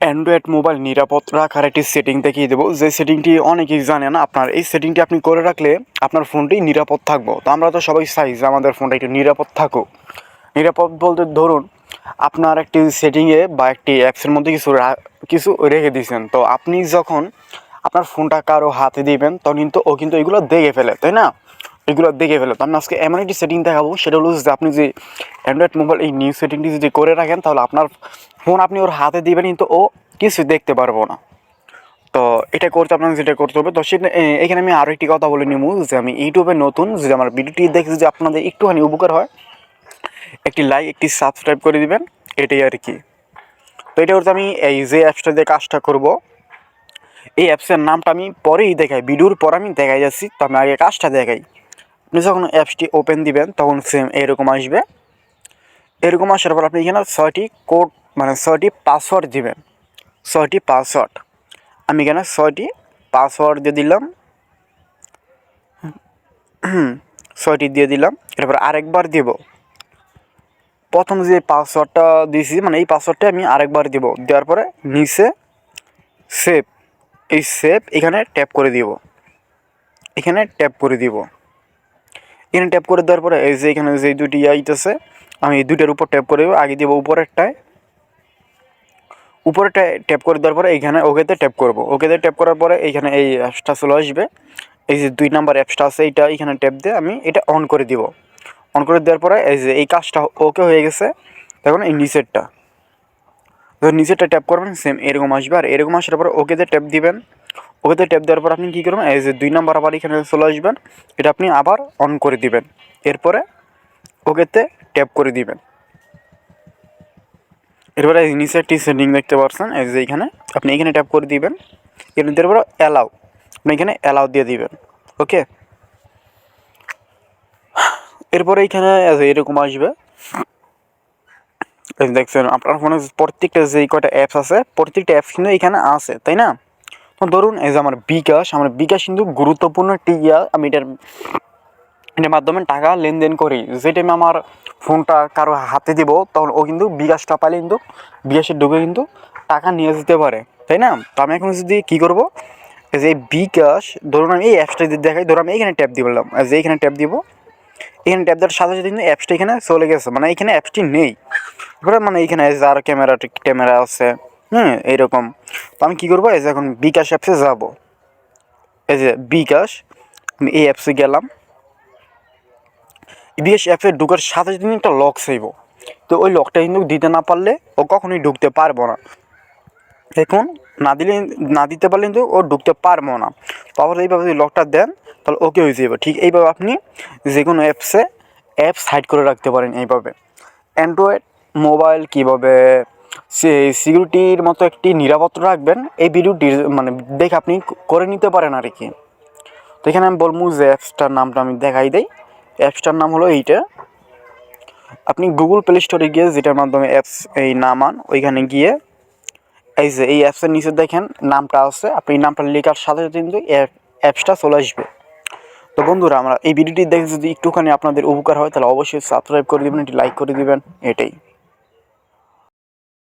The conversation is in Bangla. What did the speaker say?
অ্যান্ড্রয়েড মোবাইল নিরাপদ রাখার একটি সেটিং দেখিয়ে দেবো। যে সেটিংটি অনেকেই জানে না, আপনার এই সেটিংটি আপনি করে রাখলে আপনার ফোনটি নিরাপদ থাকব। তো আমরা তো সবাই চাই যে আমাদের ফোনটা একটু নিরাপদ থাকুক। নিরাপদ বলতে ধরুন, আপনার একটি সেটিংয়ে বা একটি অ্যাপসের মধ্যে কিছু কিছু রেখে দিয়েছেন। তো আপনি যখন আপনার ফোনটা কারও হাতে দিবেন, তখন কিন্তু ও কিন্তু এগুলো দেখে ফেলে, তাই না? এগুলো দেখে ফেলে। তো আমি আজকে এমন একটি সেটিং দেখাবো, সেটা হলো যে আপনি যে অ্যান্ড্রয়েড মোবাইল এই নিউ সেটিংটি যদি করে রাখেন, তাহলে আপনার ফোন আপনি ওর হাতে দিবেন, কিন্তু ও কিছু দেখতে পারব না। তো এটা করতে আপনাকে যেটা করতে হবে, তো সেটা এখানে আমি আরও একটি কথা বলে নিব, যে আমি ইউটিউবে নতুন, যদি আমার ভিডিওটি দেখে যদি আপনাদের একটুখানি উপকার হয়, একটি লাইক একটি সাবস্ক্রাইব করে দিবেন, এটাই আর কি। তো এটা করতে আমি এই যে অ্যাপসটা দিয়ে কাজটা করব, এই অ্যাপসের নামটা আমি পরেই দেখাই, ভিডিওর পর আমি দেখাই যাচ্ছি, তো আমি আগে কাজটা দেখাই। যখন অ্যাপসটি ওপেন দিবেন, তখন সেম এরকম আসবে। এরকম আসার পর আপনি এখানে ছয়টি কোড মানে ছয়টি পাসওয়ার্ড দিবেন। ছয়টি পাসওয়ার্ড আমি এখানে ছয়টি পাসওয়ার্ড দিয়ে দিলাম। ছয়টি দিয়ে দিলাম। এরপর আরেকবার দিব। প্রথম যে পাসওয়ার্ডটা দিয়েছি মানে এই পাসওয়ার্ডটা আমি আরেকবার দিব। দেওয়ার পরে নিচে সেভ এই সেভ এখানে ট্যাপ করে দিব। এখানে ট্যাপ করে দিব। এখানে ট্যাপ করে দেওয়ার পরে, এই যে এখানে যে দুটি আইতেছে আমি এই দুইটার উপর ট্যাপ করে দেবো। আগে দিব উপরেরটায়। উপরেটা ট্যাপ করে দেওয়ার পরে এইখানে ওকেতে ট্যাপ করব। ওকেতে ট্যাপ করার পরে এইখানে এই অ্যাপসটা চলে আসবে। এই যে দুই নাম্বার অ্যাপসটা আছে এইটা এখানে ট্যাপ দিয়ে আমি এটা অন করে দিব। অন করে দেওয়ার পরে এই যে এই কাজটা ওকে হয়ে গেছে। তখন এই নিচেরটা। তো নিচেরটা ট্যাপ করবেন সেম এরকম আসবে। আর এরকম আসার পরে ওকেতে ট্যাপ দিবেন। ওকেতে ট্যাপ দেওয়ার পর আপনি কী করবেন? এই যে দুই নাম্বার আবার এখানে চলে আসবেন। এটা আপনি আবার অন করে দিবেন। এরপরে ওকেতে ট্যাপ করে দিবেন। এরপরে নিচে একটি সেটিং দেখতে পাচ্ছেন। এই যে এখানে আপনি এখানে ট্যাপ করে দিবেন। এর এরপরে অ্যালাউ আপনি এখানে অ্যালাউ দিয়ে দিবেন। ওকে এরপরে এখানে এরকম আসবে। দেখছেন, আপনার ফোনে প্রত্যেকটা যে কয়টা অ্যাপস আছে, প্রত্যেকটা অ্যাপস কিন্তু এখানে আছে, তাই না? ধরুন, এই যে আমার বিকাশ আমার বিকাশ কিন্তু গুরুত্বপূর্ণ একটি ইয়া। আমি এটার এটার মাধ্যমে টাকা লেনদেন করি। যে টাইমে আমার ফোনটা কারও হাতে দিব, তখন ও কিন্তু বিকাশটা পাইলে কিন্তু, বিকাশের ঢুকে কিন্তু টাকা নিয়ে যেতে পারে। তাই না? তো আমি এখন যদি কী করব? এই যে বিকাশ, ধরুন আমি এই অ্যাপসটা যদি দেখাই ধরুন আমি এখানে ট্যাপ দিয়ে বললাম যে এখানে ট্যাপ দিব, এখানে ট্যাপ দেওয়ার সাথে সাথে কিন্তু অ্যাপসটা এখানে চলে গেছে। মানে এখানে অ্যাপসটি নেই। এবার মানে এখানে এই যে আরও ক্যামেরা ক্যামেরা আছে। হুম, এইরকম। তো আমি কী করব? এই যে এখন বিকাশ অ্যাপসে যাব। এই যে বিকাশ, আমি এই অ্যাপসে গেলাম। বিকাশ অ্যাপসে ঢুকার সাথে সাথে একটা লক চাইব তো ওই লকটা কিন্তু দিতে না পারলে ও কখনোই ঢুকতে পারব না। দেখুন, না দিলে, না দিতে পারলে কিন্তু ও ঢুকতে পারব না। তো আবার এইভাবে যদি লকটা দেন, তাহলে ওকে হয়ে যাবে। ঠিক এইভাবে আপনি যে কোনো অ্যাপসে অ্যাপস হাইড করে রাখতে পারেন এইভাবে। অ্যান্ড্রয়েড মোবাইল কীভাবে সিকিউরিটির মতো একটি নিরাপত্তা রাখবেন। এই ভিডিওটি মানে দেখে আপনি করে নিতে পারেন আর কি। তো এখানে আমি বলব যে অ্যাপসটার নামটা আমি দেখাই দেই। অ্যাপসটার নাম হলো এইটা। আপনি গুগল প্লে স্টোরে গিয়ে যেটার মাধ্যমে অ্যাপস এই নামান, ওইখানে গিয়ে এই যে, এই অ্যাপসের নিচে দেখেন নামটা আছে। আপনি নামটা লেখার সাথে সাথে কিন্তু অ্যাপসটা চলে আসবে। তো বন্ধুরা, আমরা এই ভিডিওটি দেখে যদি একটুখানি আপনাদের উপকার হয়, তাহলে অবশ্যই সাবস্ক্রাইব করে দেবেন, একটি লাইক করে দিবেন, এটাই।